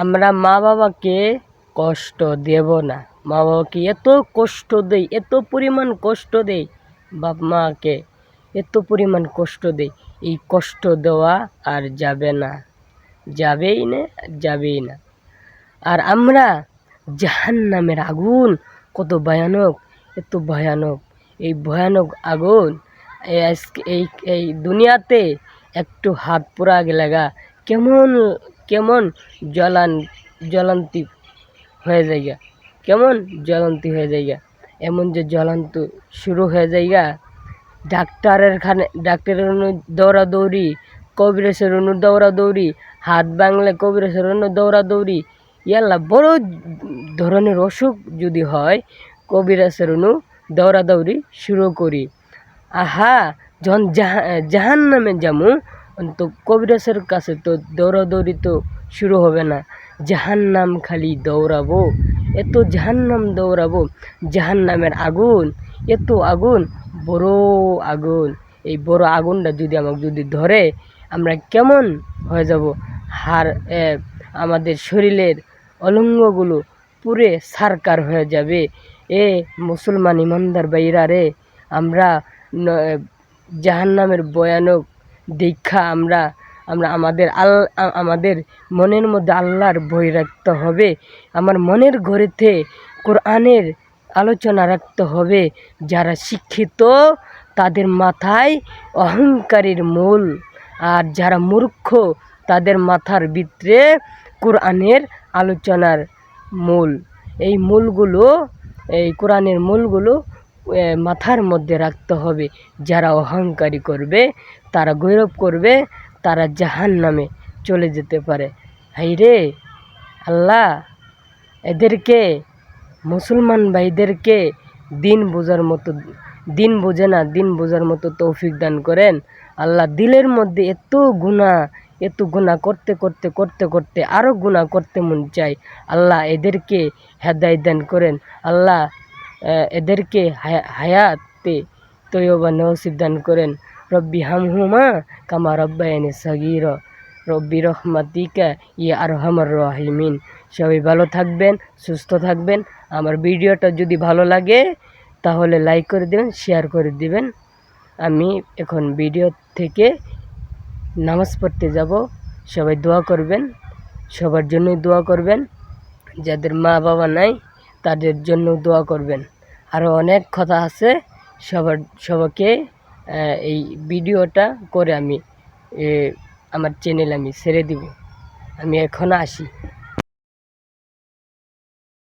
আমরা মা বাবাকে কষ্ট দেব না। মা বাবাকে এত কষ্ট দেই, এত পরিমাণ কষ্ট দেই বাপ মাকে এত পরিমাণ কষ্ট দেই। এই কষ্ট দেওয়া আর যাবে না, যাবেই না যাবেই না। আর আমরা জাহান্নামের আগুন, কত ভয়ানক, এত ভয়ানক। এই ভয়ানক আগুন এই এই দুনিয়াতে একটু হাত পোড়া গেলাগা কেমন কেমন জ্বলান, জ্বলন্তি হয়ে যায়গা কেমন জ্বলন্তি হয়ে যায়গা এমন যে জ্বলন্ত শুরু হয়ে যায়গা ডাক্তারের খানে, ডাক্তারের অনু, দৌড়াদৌড়ি কবিরাজের অনু দৌড়াদৌড়ি, হাত বাংলে কবিরাজের অনু দৌড়াদৌড়ি, ইয়াল্লা বড় ধরনের অসুখ যদি হয় কবিরাজের অনু দৌড়াদৌড়ি শুরু করি। আহা, যখন জাহা জাহান নামে যামু তো কবিরাজের কাছে তো দৌড়াদৌড়ি তো শুরু হবে না। জাহান নাম খালি দৌড়াবো, এত জাহান নাম দৌড়াবো জাহান নামের আগুন, এত আগুন, বড় আগুন। এই বড় আগুনটা যদি আমাকে যদি ধরে, আমরা কেমন হয়ে যাব? হার আমাদের শরীরের অলঙ্গগুলো পুরে সারকার হয়ে যাবে। এ, মুসলমান ইমানদার বাইরা রে, আমরা জাহান্নামের ভয়ানক দীক্ষা আমরা আমরা আমাদের আল, আমাদের মনের মধ্যে আল্লাহর ভয় রাখতে হবে। আমার মনের ঘরেতে কোরআনের আলোচনা রাখতে হবে। যারা শিক্ষিত, তাদের মাথায় অহংকারের মূল। আর যারা মূর্খ, তাদের মাথার ভিতরে কোরআনের আলোচনার মূল। এই মূলগুলো, এই কোরআনের মূলগুলো মাথার মধ্যে রাখতে হবে। যারা অহংকারী করবে, তারা গৌরব করবে, তারা জাহান নামে চলে যেতে পারে। হাই রে! আল্লাহ, এদেরকে, মুসলমান ভাইদেরকে দিন বোঝার মতো, দিন বোঝে না, দিন বোঝার মতো তৌফিক দান করেন। আল্লাহ দিলের মধ্যে এত গুণা এত গুণা করতে করতে করতে করতে আরও গুণা করতে মন চাই আল্লাহ এদেরকে হেদায় দান করেন। আল্লাহ এদেরকে হায়া- হায়াতে তৈবা নসিব দান করেন। রব্বি হাম হামহুমা কামা রব্বায়ানি সগির। রব্বি রহমাতিকা ইয়ে আর হামার রাহিমিন। সবাই ভালো থাকবেন, সুস্থ থাকবেন। আমার ভিডিওটা যদি ভালো লাগে, তাহলে লাইক করে দেবেন, শেয়ার করে দিবেন। আমি এখন ভিডিও থেকে নামাজ পড়তে যাব। সবাই দোয়া করবেন, সবার জন্যই দোয়া করবেন। যাদের মা বাবা নাই তাদের জন্য দোয়া করবেন। আরও অনেক কথা আছে, সবার, সবাইকে এই ভিডিওটা করে আমি আমার চ্যানেল আমি ছেড়ে দিব। আমি এখন আসি।